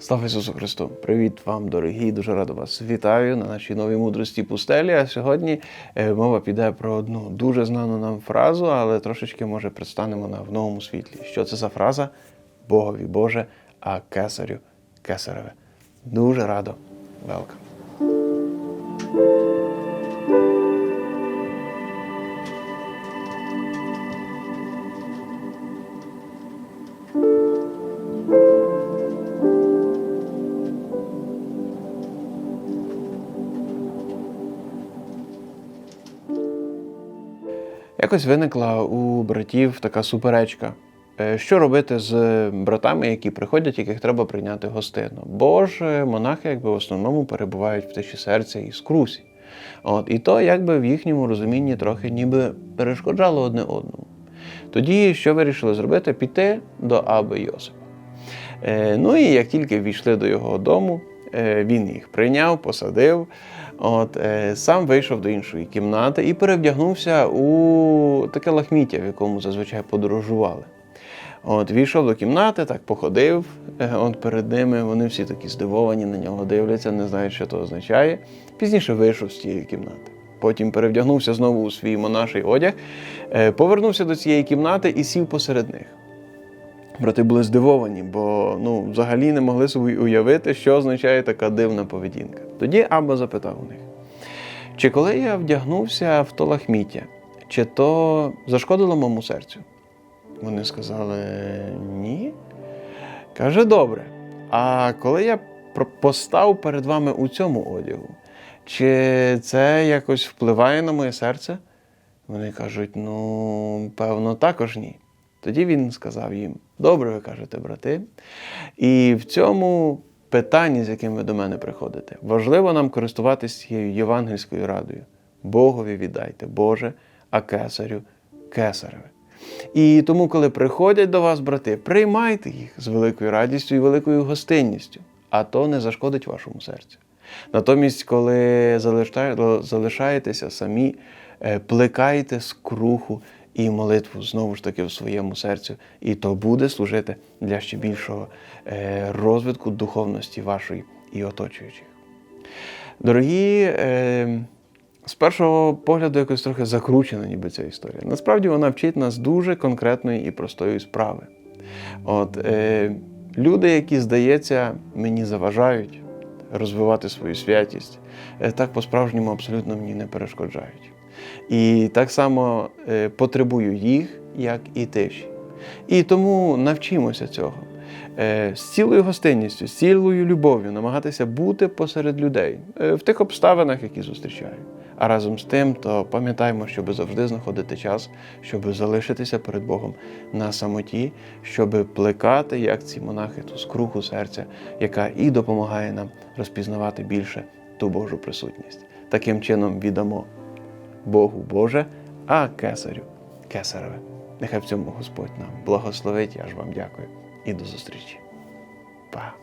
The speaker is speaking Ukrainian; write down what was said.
Слава Ісусу Христу! Привіт вам, дорогі! Дуже радо вас вітаю на нашій новій мудрості пустелі. А сьогодні е, мова піде про одну дуже знану нам фразу, але трошечки може предстанемо на в новому світлі. Що це за фраза? Богові Боже, а кесарю кесареве. Дуже радо. Велкам. Якось виникла у братів така суперечка. Е, Що робити з братами, які приходять, яких треба прийняти гостину? Бо ж е, монахи, якби в основному перебувають в тиші серця і скрусі. От, і то, якби в їхньому розумінні трохи ніби перешкоджало одне одному. Тоді що вирішили зробити? Піти до Аби Йосипа. Е, ну і як тільки війшли до його дому, він їх прийняв, посадив. От, е, сам вийшов до іншої кімнати і перевдягнувся у таке лахміття, в якому зазвичай подорожували. От, війшов до кімнати, так походив е, от перед ними. Вони всі такі здивовані на нього дивляться, не знають, що то означає. Пізніше вийшов з тієї кімнати. Потім перевдягнувся знову у свій монаший одяг, е, повернувся до цієї кімнати і сів посеред них. Брати були здивовані, бо ну, взагалі не могли собі уявити, що означає така дивна поведінка. Тоді Абба запитав у них: чи коли я вдягнувся в то лахміття, чи то зашкодило моєму серцю? Вони сказали ні. Каже, добре. А коли я постав перед вами у цьому одягу, чи це якось впливає на моє серце? Вони кажуть: ну, певно, також ні. Тоді він сказав їм: Добре, ви кажете, брати. І в цьому питанні, з яким ви до мене приходите, важливо нам користуватися цією євангельською радою. Богові віддайте, Боже, а кесарю кесареве. І тому, коли приходять до вас брати, приймайте їх з великою радістю і великою гостинністю, а то не зашкодить вашому серцю. Натомість, коли залишаєтеся самі, е, плекайте скруху і молитву знову ж таки в своєму серцю, і то буде служити для ще більшого е, розвитку духовності вашої і оточуючих. Дорогі, е, з першого погляду якось трохи закручена, ніби ця історія. Насправді вона вчить нас дуже конкретної і простої справи. От, е, люди, які, здається, мені заважають розвивати свою святість, так по-справжньому абсолютно мені не перешкоджають. І так само е, потребую їх, як і тиші. І тому навчимося цього. Е, З цілою гостинністю, з цілою любов'ю намагатися бути посеред людей е, в тих обставинах, які зустрічаю. А разом з тим, то пам'ятаємо, щоб завжди знаходити час, щоб залишитися перед Богом на самоті, щоб плекати, як ці монахи, ту скруху серця, яка і допомагає нам розпізнавати більше ту Божу присутність. Таким чином віддамо Богу Боже, а кесарю кесареве. Нехай в цьому Господь нам благословить. Я ж вам дякую і до зустрічі. Па.